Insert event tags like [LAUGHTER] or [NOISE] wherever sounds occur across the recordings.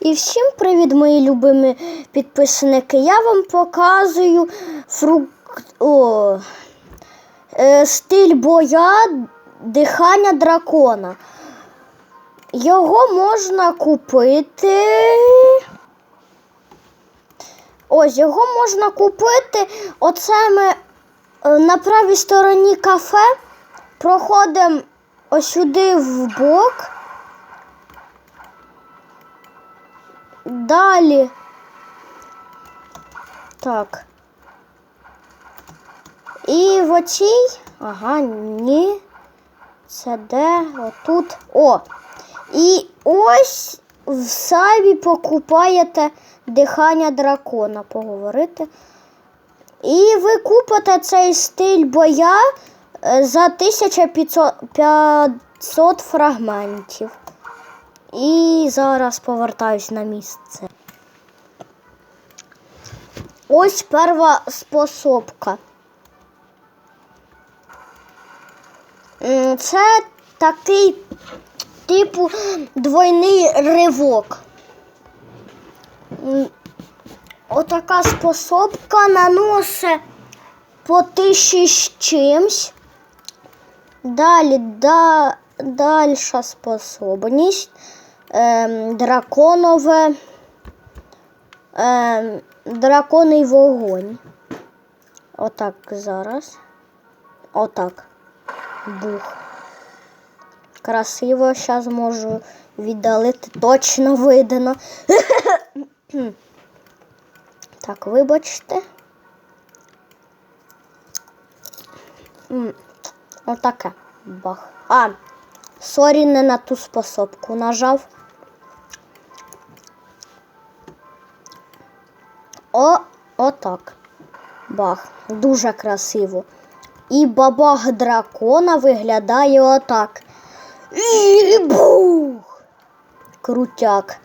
І всім привіт, мої любимі підписники. Я вам показую фрукт... О, е, стиль боя дихання дракона. Його можна купити. Ось його можна купити. Оце ми е, на правій стороні кафе проходимо сюди в бок. Далі. Так. І в оцій. Ага, ні. Це де? Отут. О! І ось в сайбі покупаєте дихання дракона, поговорити. І ви купите цей стиль боя е, за 1500 фрагментів. І зараз повертаюсь на місце. Ось перша способка. Це такий типу двойний ривок. Отака способка наносить по тисячі з чимсь. Далі да, дальша способність. Ем, драконове. Ем, драконий вогонь. Отак зараз. Отак. Бух. Красиво зараз можу віддалити, точно видно. [COUGHS] так, вибачте. Отаке. Бах. А, сорі, не на ту способку нажав. О, отак. Бах. Дуже красиво. І бабах дракона виглядає отак. І бух. Крутяк.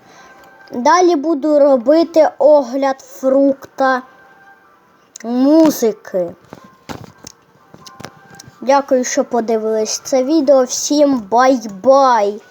Далі буду робити огляд фрукта музики. Дякую, що подивились це відео. Всім бай-бай!